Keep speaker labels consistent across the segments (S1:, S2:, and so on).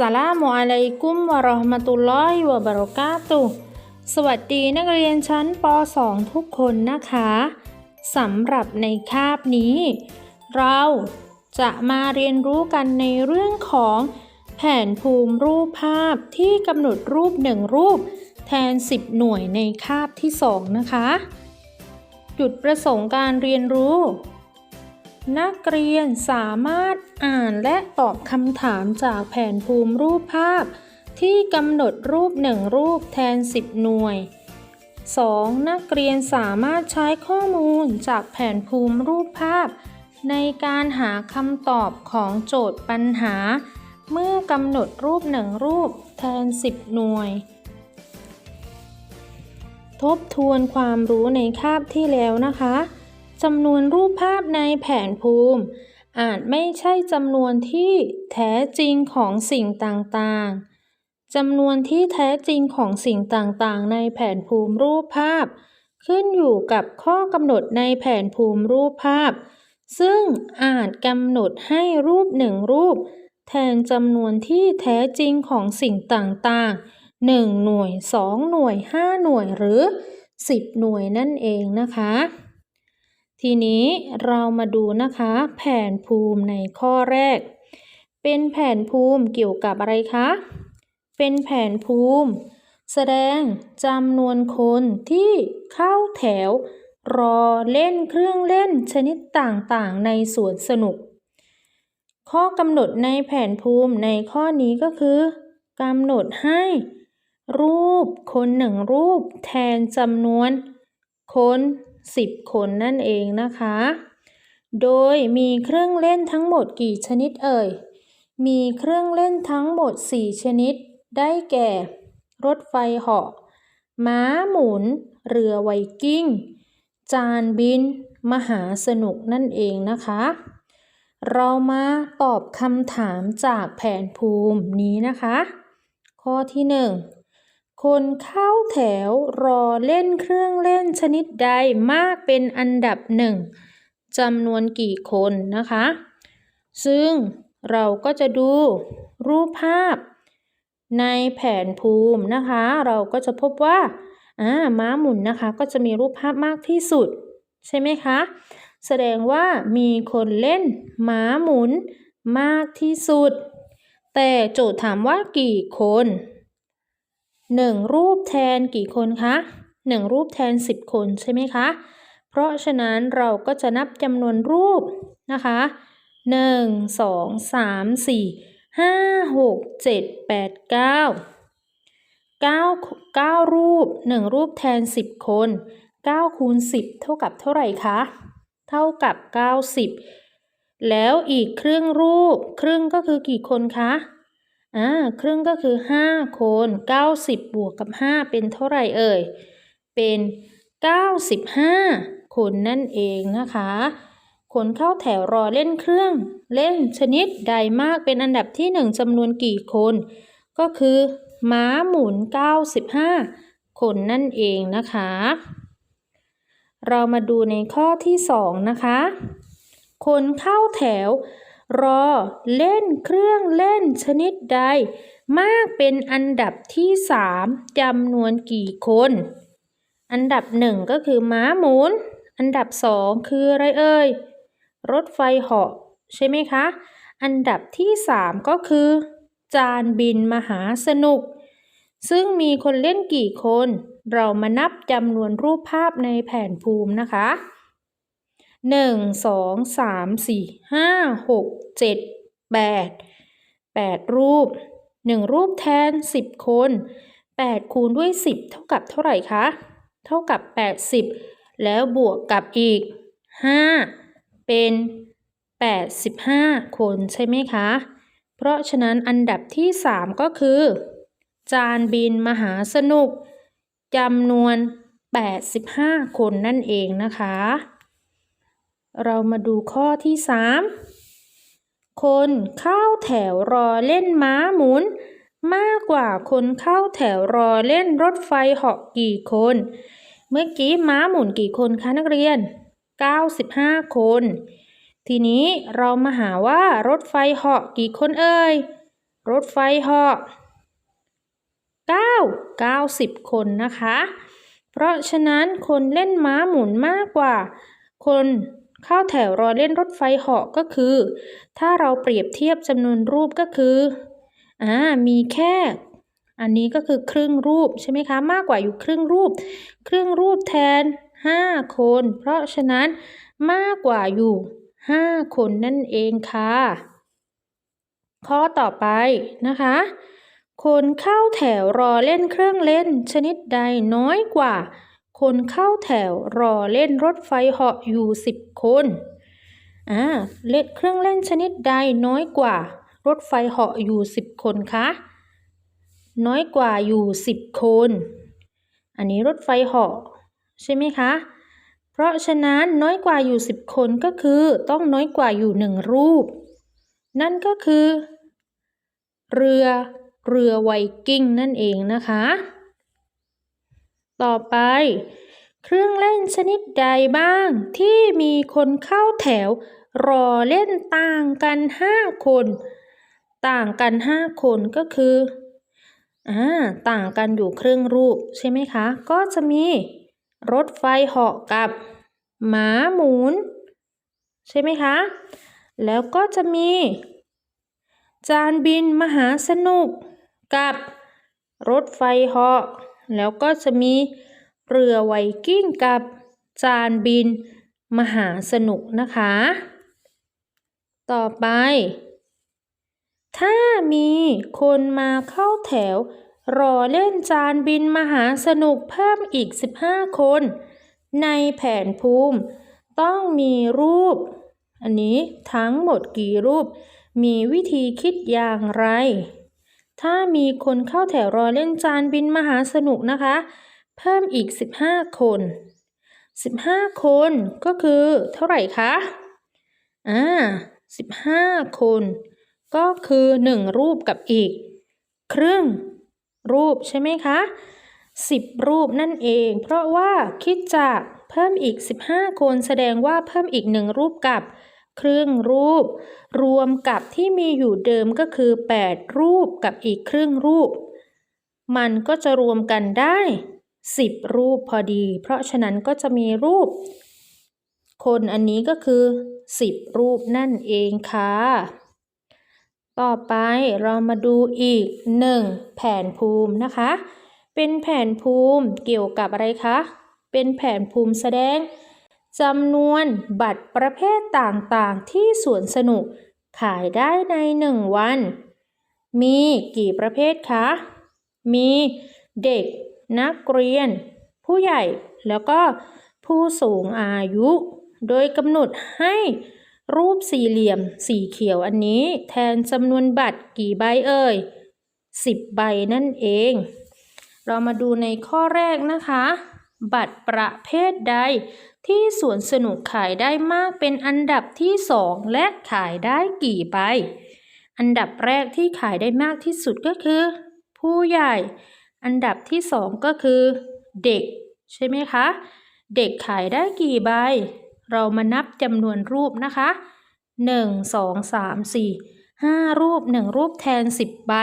S1: สลามุอะลัยกุมวะราะห์มะตุลลอฮิวะบะเราะกาตุสวัสดีนักเรียนชั้นป .2 ทุกคนนะคะสำหรับในคาบนี้ เราจะมาเรียนรู้กันในเรื่องของแผนภูมิรูปภาพที่กำหนดรูปหนึ่งรูป แทน 10 หน่วยในคาบที่ 2 นะคะ จุดประสงค์การเรียนรู้ นักเรียนสามารถอ่านและตอบคำถามจากแผนภูมิรูปภาพ ที่กำหนดรูปหนึ่งรูปแทน 10 หน่วย 2. นักเรียนสามารถใช้ข้อมูลจากแผนภูมิรูปภาพ ในการหาคำตอบของโจทย์ปัญหา เมื่อกำหนดรูปหนึ่งรูปแทน 10 หน่วย ทบทวนความรู้ในคาบที่แล้วนะคะ จำนวนรูปภาพในแผนภูมิ อาจไม่ใช่จำนวนที่แท้จริงของสิ่งต่างๆ จำนวนที่แท้จริงของสิ่งต่างๆ ในแผนภูมิรูปภาพ ขึ้นอยู่กับข้อกำหนดในแผนภูมิรูปภาพ ซึ่งอาจกำหนดให้รูปหนึ่งรูป แทนจำนวนที่แท้จริงของสิ่งต่างๆ1 หน่วย 2 หน่วย 5 หน่วยหรือ 10 หน่วยนั่นเองนะคะ ทีนี้เรามาดูนะคะ แผนภูมิในข้อแรก เป็นแผนภูมิเกี่ยวกับอะไรคะ เป็นแผนภูมิ แสดงจำนวนคนที่เข้าแถว รอเล่นเครื่องเล่นชนิดต่างๆ ในสวนสนุก ข้อกำหนดในแผนภูมิในข้อนี้ก็คือกำหนดให้ รูปคนหนึ่งรูปแทนจำนวน คน 10 คนนั่นเองนะคะ โดยมีเครื่องเล่นทั้งหมดกี่ชนิดเอ่ย มีเครื่องเล่นทั้งหมด 4 ชนิด ได้แก่ รถไฟเหาะ ม้าหมุน เรือไวกิ้ง จานบิน มหาสนุกนั่นเองนะคะ เรามาตอบคำถามจากแผนภูมินี้นะคะ ข้อที่ 1 คนเข้าแถวรอเล่นเครื่องเล่นชนิดใดมากเป็นอันดับหนึ่งจำนวนกี่คนนะคะ ซึ่งเราก็จะดูรูปภาพในแผนภูมินะคะ เราก็จะพบว่าอ่าม้าหมุนนะคะ ก็จะมีรูปภาพมากที่สุด ใช่ไหมคะ แสดงว่ามีคนเล่นม้าหมุนมากที่สุด แต่โจทย์ถามว่ากี่คน หนึ่งรูปแทนกี่คนคะหนึ่งรูปแทนสิบคนใช่ไหมคะ เพราะฉะนั้นเราก็จะนับจำนวนรูปนะคะหนึ่งสองสามสี่ห้าหกเจ็ดแปดเก้าเก้าเก้ารูปหนึ่งรูปแทนสิบคนเก้าคูณสิบเท่ากับเท่าไหร่คะ เท่ากับเก้าสิบแล้วอีกครึ่งรูป ครึ่งก็คือกี่คนคะ อ่าครึ่งก็คือ 5คน90 บวกกับ 5 เป็นเท่าไหร่เอ่ย เป็น 95คนนั่นเองนะคะคนเข้าแถวรอเล่นเครื่อง เล่นชนิดใดมากเป็นอันดับที่ 1จำนวนกี่คน ก็คือ ม้าหมุน 95 คนนั่นเองนะคะ เรามาดูในข้อที่ 2 นะคะ คนเข้าแถว รอเล่นเครื่องเล่นชนิดใด มากเป็นอันดับที่สามจำนวนกี่คน อันดับหนึ่งก็คือม้าหมุน อันดับสองคืออะไรเอ่ย รถไฟเหาะใช่ไหมคะ อันดับที่สามก็คือ จานบินมหาสนุก ซึ่งมีคนเล่นกี่คน เรามานับจำนวนรูปภาพในแผนภูมินะคะ หนึ่งสองสามสี่ห้าหกเจ็ดแปดแปดรูปหนึ่งรูปแทนสิบคนแปดคูณด้วยสิบเท่ากับเท่าไหร่คะ เท่ากับแปดสิบแล้วบวกกับอีกห้าเป็นแปดสิบห้าคนใช่ไหมคะ เพราะฉะนั้นอันดับที่สามก็คือ จานบินมหาสนุกจำนวน85คนนั่นเองนะคะ เรามาดูข้อที่ 3 คนเข้าแถวรอเล่นม้าหมุน มากกว่าคนเข้าแถวรอเล่นรถไฟเหาะกี่คน เมื่อกี้ม้าหมุนกี่คนคะนักเรียน 95 คน ทีนี้เรามาหาว่ารถไฟเหาะกี่คนเอ่ย รถไฟเหาะ9 90 คนนะคะ เพราะฉะนั้นคนเล่นม้าหมุนมากกว่า คน เข้าแถวรอเล่นรถไฟเหาะก็คือ ถ้าเราเปรียบเทียบจำนวนรูปก็คืออ่ามีแค่ อันนี้ก็คือครึ่งรูปใช่ไหมคะ มากกว่าอยู่ครึ่งรูป ครึ่งรูปแทน 5 คน เพราะฉะนั้นมากกว่าอยู่ 5 คนนั่นเองค่ะ ข้อต่อไปนะคะ คนเข้าแถวรอเล่นเครื่องเล่นชนิดใดน้อยกว่า คนเข้าแถวรอเล่นรถไฟเหาะอยู่ 10 คนอ่าเล่นเครื่องเล่นชนิดใดน้อยกว่า รถไฟเหาะอยู่ 10 คนคะ น้อยกว่าอยู่ 10 คน อันนี้รถไฟเหาะใช่ไหมคะ เพราะฉะนั้นน้อยกว่าอยู่ 10 คนก็คือต้องน้อยกว่าอยู่หนึ่งรูป นั่นก็คือ เรือเรือไวกิ้งนั่นเองนะคะ ต่อไป เครื่องเล่นชนิดใดบ้างที่มีคนเข้าแถว รอเล่นต่างกัน 5 คน ต่างกัน 5 คนก็คืออ่าต่างกันอยู่ครึ่งรูปใช่ไหมคะ ก็จะมีรถไฟเหาะกับหมาหมุน ใช่ไหมคะ แล้วก็จะมี จานบินมหาสนุกกับรถไฟเหาะ แล้วก็จะมีเรือไวกิ้งกับจานบินมหาสนุกนะคะ ต่อไป ถ้ามีคนมาเข้าแถว รอเล่นจานบินมหาสนุกเพิ่มอีก 15 คน ในแผนภูมิ ต้องมีรูป อันนี้ทั้งหมดกี่รูป มีวิธีคิดอย่างไร ถ้ามีคนเข้าแถวรอเล่นจานบินมหาสนุกนะคะ เพิ่มอีก 15 คน 15 คนก็คือเท่าไหร่คะ อ่า15 คน ก็คือ 1 รูปกับอีก ครึ่ง รูปใช่ไหมคะ 10 รูปนั่นเอง เพราะว่าคิดจากเพิ่มอีก 15 คนแสดงว่าเพิ่มอีก 1 รูปกับ ครึ่งรูป รวมกับที่มีอยู่เดิมก็คือ 8 รูปกับอีกครึ่งรูป มันก็จะรวมกันได้ 10 รูปพอดี เพราะฉะนั้นก็จะมีรูป คนอันนี้ก็คือ 10 รูปนั่นเองค่ะ ต่อไปเรามาดูอีก 1 แผนภูมินะคะ เป็นแผนภูมิเกี่ยวกับอะไรคะ เป็นแผนภูมิแสดง จำนวนบัตรประเภทต่างๆ ที่สวนสนุก ขายได้ใน 1 วัน มีกี่ประเภทคะ มีเด็ก นักเรียน ผู้ใหญ่แล้วก็ผู้สูงอายุ โดยกำหนดให้รูปสี่เหลี่ยมสีเขียวอันนี้แทนจำนวนบัตรกี่ใบเอ่ย 10 ใบนั่นเอง เรามาดูในข้อแรกนะคะ บัตรประเภทใด ที่สวนสนุกขายได้มากเป็นอันดับที่สองและขายได้กี่ใบ อันดับแรกที่ขายได้มากที่สุดก็คือ ผู้ใหญ่ อันดับที่สองก็คือ เด็ก ใช่ไหมคะ เด็กขายได้กี่ใบ เรามานับจำนวนรูปนะคะ 1 2 3 4 5 รูป 1 รูปแทน 10 ใบ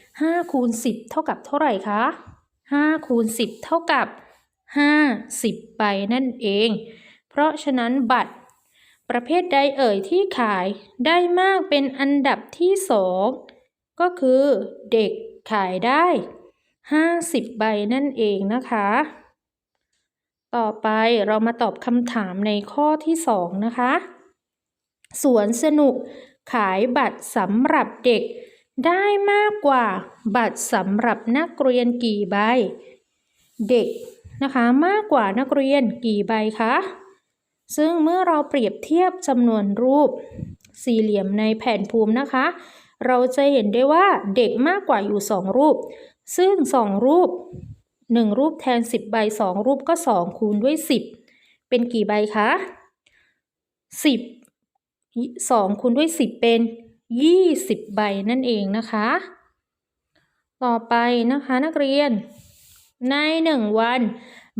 S1: 5คูณ10 เท่ากับเท่าไหร่คะ5คูณ10 เท่ากับ 50 ใบนั่นเอง เพราะฉะนั้นบัตร ประเภทใดเอ่ยที่ขายได้มากเป็นอันดับที่สองก็คือเด็กขายได้ 50 ใบนั่นเองนะคะ ต่อไปเรามาตอบคำถามในข้อที่สองนะคะสวนสนุกขายบัตรสำหรับเด็กได้มากกว่าบัตรสำหรับนักเรียนกี่ใบ เด็ก นะคะ มากกว่านักเรียนกี่ใบคะ ซึ่งเมื่อเราเปรียบเทียบจำนวนรูปสี่เหลี่ยมในแผ่นภูมินะคะ เราจะเห็นได้ว่าเด็กมากกว่าอยู่ 2 รูป ซึ่ง 2 รูป 1 รูปแทน 10 ใบ 2 รูปก็ 2 คูณด้วย 10 เป็นกี่ใบคะ 10 2 คูณด้วย 10 เป็น 20 ใบนั่นเองนะคะ ต่อไปนะคะนักเรียน ใน1วัน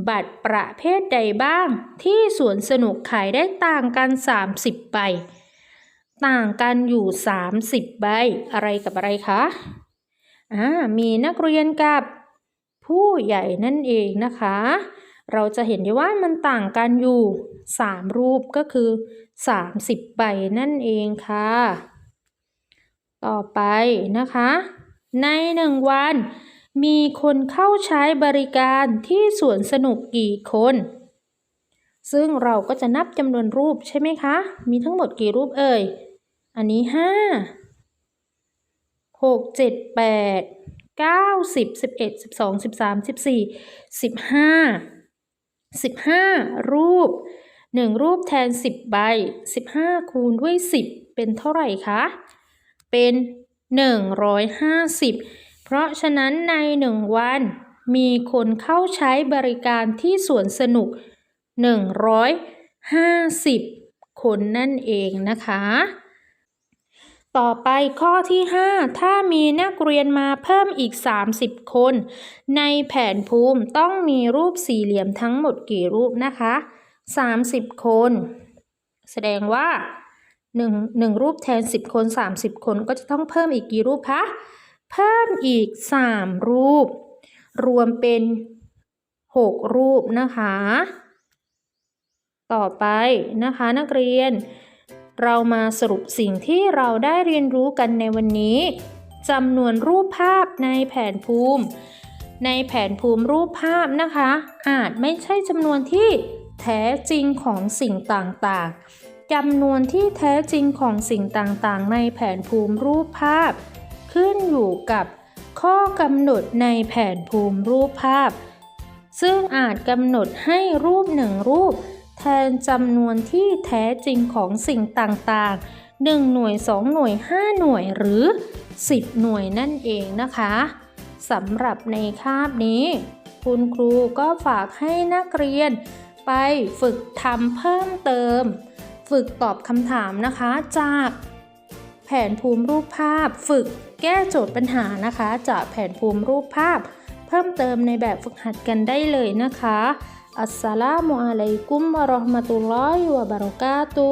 S1: บัตรประเภทใดบ้างที่สวนสนุกขายได้ต่างกัน 30 ใบ ต่างกันอยู่ 30 ใบ อะไรกับอะไรคะอ่ามีนักเรียนกับผู้ใหญ่นั่นเองนะคะ เราจะเห็นได้ว่ามันต่างกันอยู่ 3 รูปก็คือ 30 ใบนั่นเองค่ะ ต่อไปนะคะ ในหนึ่งวัน มีคนเข้าใช้บริการที่สวนสนุกกี่คน ซึ่งเราก็จะนับจำนวนรูปใช่ไหมคะ มีทั้งหมดกี่รูปเอ่ย อันนี้ 5 6 7 8 9 10 11 12 13 14 15 15 รูป 1 รูปแทน 10 ใบ 15 คูณด้วย 10 เป็นเท่าไหร่คะ เป็น 150 เพราะฉะนั้นในหนึ่งวัน มีคนเข้าใช้บริการที่สวนสนุกหนึ่งร้อยห้าสิบคนนั่นเองนะคะ ต่อไปข้อที่ 5 ถ้ามีนักเรียนมาเพิ่มอีก 30 คน ในแผนภูมิต้องมีรูปสี่เหลี่ยมทั้งหมดกี่รูปนะคะ 30 คน แสดงว่า1 1รูปแทน 10 คน 30 คนก็จะต้องเพิ่มอีกกี่รูปคะ เพิ่มอีก 3 รูป รวมเป็น 6 รูปนะคะ ต่อไปนะคะนักเรียน เรามาสรุปสิ่งที่เราได้เรียนรู้กันในวันนี้จำนวนรูปภาพในแผนภูมิ ในแผนภูมิรูปภาพนะคะ อาจไม่ใช่จำนวนที่แท้จริงของสิ่งต่างๆจำนวนที่แท้จริงของสิ่งต่างๆ ในแผนภูมิรูปภาพ ขึ้นอยู่กับข้อกำหนดในแผนภูมิรูปภาพ ซึ่งอาจกำหนดให้รูปหนึ่งรูป แทนจำนวนที่แท้จริงของสิ่งต่างๆ 1 หน่วย 2 หน่วย 5 หน่วยหรือ 10 หน่วยนั่นเองนะคะสำหรับในคาบนี้ คุณครูก็ฝากให้นักเรียน ไปฝึกทำเพิ่มเติม ฝึกตอบคำถามนะคะจาก แผนภูมิรูปภาพฝึก แก้โจทย์ปัญหานะคะ จากแผนภูมิรูปภาพ เพิ่มเติมในแบบฝึกหัดกันได้เลยนะคะอัสสลามุอะลัยกุมวะเราะห์มะตุลลอฮิวะบะเราะกาตุ